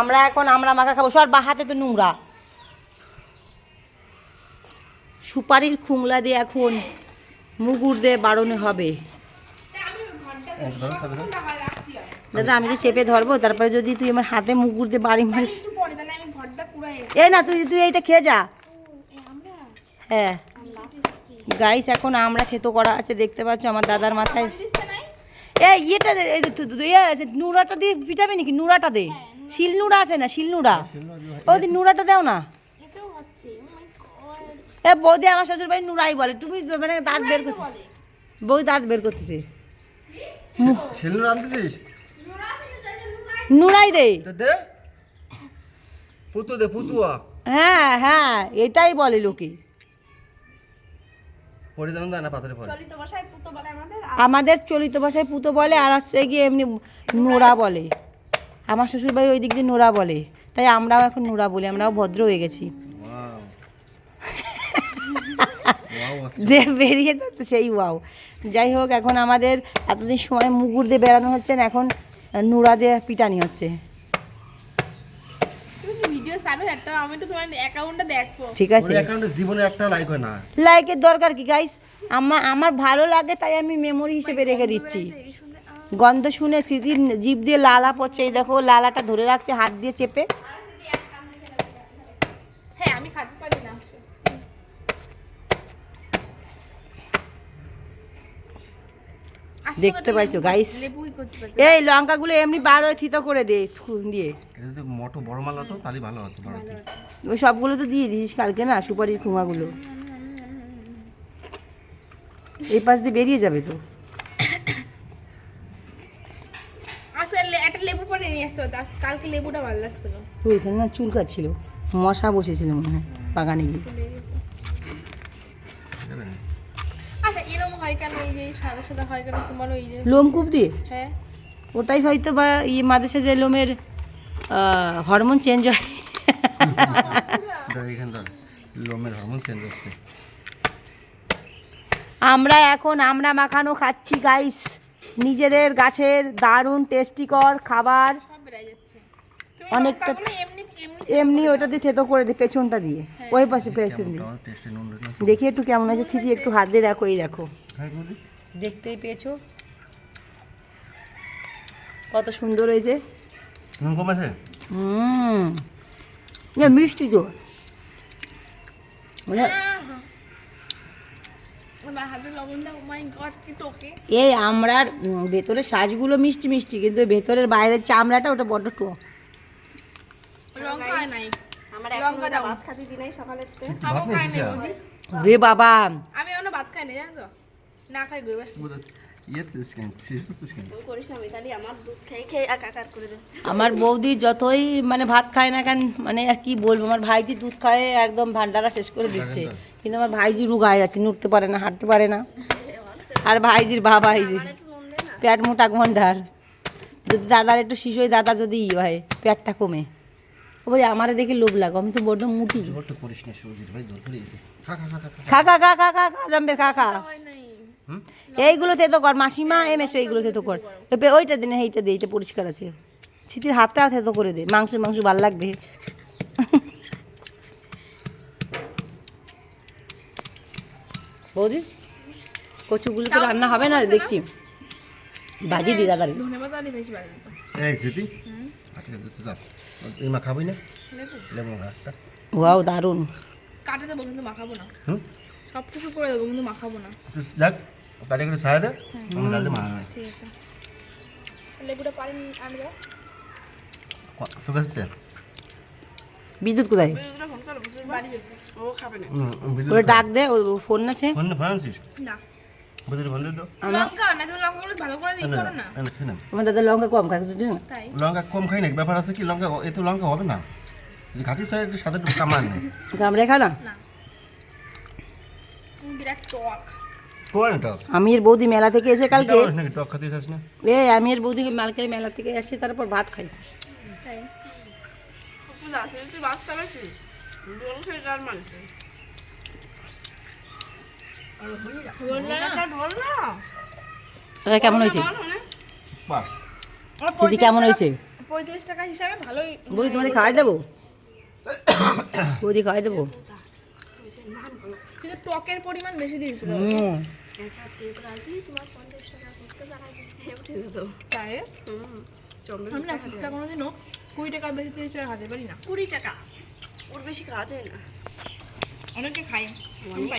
আমরা এখন আমরা মাখা খাব। সর বা হাতে তো নোংরা। সুপারির খুংলা দিয়ে এখন মুগুর দিয়ে বাড়নে হবে। দাদা আমি তো চেপে ধরবো তারপরে যদি তুই আমার হাতে মুগুর দিয়ে বাড়ি মারিস। এই না তুই তুই এইটা খেয়ে যা। হ্যাঁ। গাইস এখন আমরা থেতো করা আছে দেখতে পাচ্ছ আমার দাদার মাথায়। এই ইয়েটা ইয়ে নুরাটা দিয়ে পিটাবে নাকি? নুরাটা দে। শিল নুরা আছে না শিল নুরা ওই নুরাটা দাও না। Oh. এ বৌদি আমার শ্বশুর বাড়ি নুরাই বলে তুমি মানে দাঁত বের করতে বলে। বৌদি দাঁত বের করতেছে। শিলনোর আনতেছিস? নুরাই দে। তো দে। পুতু দে পুতুয়া। হ্যাঁ হ্যাঁ এটাই বলে লোকে। আমাদের চলিত ভাষায় পুতো বলে আর হচ্ছে গিয়ে এমনি নোরা বলে। আমার শ্বশুর বাড়ি ওই দিক দিয়ে নোরা বলে তাই আমরাও এখন নোরা বলি আমরাও ভদ্র হয়ে গেছি। যে বেরিয়ে যাচ্ছে সেই ওয়াও যাই হোক এখন আমাদের এতদিন সময় মুগুর দিয়ে বেড়ানো হচ্ছে না এখন নোরা দিয়ে পিটানি হচ্ছে। তুমি কি ভিডিও ছাড়ো একটা আমি তো তোমার অ্যাকাউন্টটা দেখব। ঠিক আছে। ওর জীবনে একটা লাইক হয় না। লাইকের দরকার কি গাইস আমার আমার ভালো লাগে তাই আমি মেমোরি হিসেবে রেখে দিচ্ছি। গন্ধ শুনে স্মৃতির জিভ দিয়ে লালা পড়ছে এই দেখো লালাটা ধরে রাখছে হাত দিয়ে চেপে। হ্যাঁ আমি খাতে পারি না দেখতে পাইছো, গাইস এই লঙ্কাগুলো এমনি বার হয়ে থিতো করে দে দিয়ে। এটা মোটো বড় মাল হতো তাহলে ভালো হতো ওই সবগুলো তো দিয়ে দিছিস কালকে না সুপারির খুমাগুলো। এই পাশ দিয়ে বেরিয়ে যাবে তো আজকে লে- একটা লেবু পরে নিয়ে আসতে হতো আজ- কালকে লেবুটা ভালো লাগছিল। ওইখানে না চুল কাটছিল। মশা বসেছিল মনে হয় বাগানে গিয়ে। আচ্ছা এরকম হয় কেন এই যে সাদা সাদা হয় কেন? তোমার ওই যে লোমকূপ দিয়ে? হ্যাঁ। ওটাই হয়তো বা ই মাঝে সাঝে লোমের হরমোন চেঞ্জ হয়। ধর এখান ধর লোমের হরমোন চেঞ্জ হচ্ছে। আমরা এখন আমরা মাখানো খাচ্ছি গাইস নিজেদের গাছের দারুণ টেস্টিকর খাবার সব বেড়ে যাচ্ছে তুমি অনেকটা- এমনি এমনি এমনি ওটা দিয়ে থেতো করে দিই পেছনটা দিয়ে। ওই পাশে পেছন দিয়ে। দেখি একটু কেমন আছে স্মৃতি একটু হাত দিয়ে দেখো এই দেখো। দেখতেই পেয়েছ? কত সুন্দর হয়েছে। হুম। না মিষ্টি তো। মানে আমার হাতে লবণ দাও। মাই গড কি টোকে। এই আমরার ভেতরের সাজগুলো মিষ্টি মিষ্টি কিন্তু ভেতরের বাইরের চামড়াটা ওটা বড্ড টক লঙ্কা নাই। আমার লঙ্কা দাও। ভাত খাতে দিনাই সকালের তে। তুই খাব ভাত খাই নাই আর? বৌদি। রে বাবা। আমি এখনও ভাত খাই না জানো তো? না খাই ঘুরে ইয়ে আমার বৌদি যতই মানে ভাত খায় না কেন মানে আর কি বলব আমার ভাইজি দুধ খায় একদম ভান্ডারা শেষ করে দিচ্ছে। কিন্তু আমার ভাইজি রুগায় আছে নড়তে পারে না হাঁটতে পারে না। আর ভাইজির বাবা এই যে পেট মোটা গন্ডার। যদি দাদার একটু শিশু হয় দাদা যদি ই হয় পেটটা কমে। ও ভাই আমারে দেখে লোভ লাগো আমি তো বড্ড মুটি। খা খা খা খা খা। খা জম্বে খা খা। হয় নাই। হুম? এইগুলোতে তো কর মাসিমা এম এসো এইগুলোতে তো কর। ওইটা দিনে এইটা দে এইটা পরিষ্কার আছে। শীতের হাতটা থেতো করে দে মাংস মাংস ভালো লাগবে। বৌদি কচুগুলো তো রান্না হবে না রে, দেখছি। বাজি দি দাদা ধনে পাতা আলি বেশি তুই মা খাবি না? লেবু। লেবু একটা। ওয়াও দারুণ। কাটে দেবো কিন্তু মাখাবো না। হুম? সব কিছু করে দেবো কিন্তু মাখাবো না। দেখ তাহলে করে ছাড়া দে। আমি ঠিক আছে। লেবুটা পারেন আনি দাও তোর কাছে দে। বিদ্যুৎ কোথায়? ফোন করো বাড়ি গেছে। ও খাবে না। হুম, হুম, বিদ্যুৎ ওরা ডাক দে ফোন আছে। ফোন না ফোন আনছিস? না। আমার দাদা লঙ্কা কম খাই দুদিন লঙ্কা কম খাই নাকি? ব্যাপার আছে কি লঙ্কা এত লঙ্কা হবে না। একটু সাথে কামড় নেই কামড়ে খা আমি এর বৌদি মেলা থেকে এসে কালকে এ আমি এর বৌদিকে মালকের মেলা থেকে এসে তারপর ভাত খাইছি। ভাত খাবে কি জল খেয়ে কার মানুষ বললে না ঢোল না দাদা কেমন হয়েছে? দিদি কেমন হয়েছে? পঁয়ত্রিশ টাকা হিসাবে ভালোই বৌদি তোমার খাওয়াই দেবো? বৌদি খাওয়াই দেবো? কিন্তু টকের পরিমাণ বেশি দিয়েছিল। হাত টাকা তাই? হুম চন্দ্র আমি না ফুচকা কোনোদিনও কুড়ি টাকার বেশি টাকা খাতে পারি না। কুড়ি টাকা। ওর বেশি খাওয়া যায় না। অনেকে খাই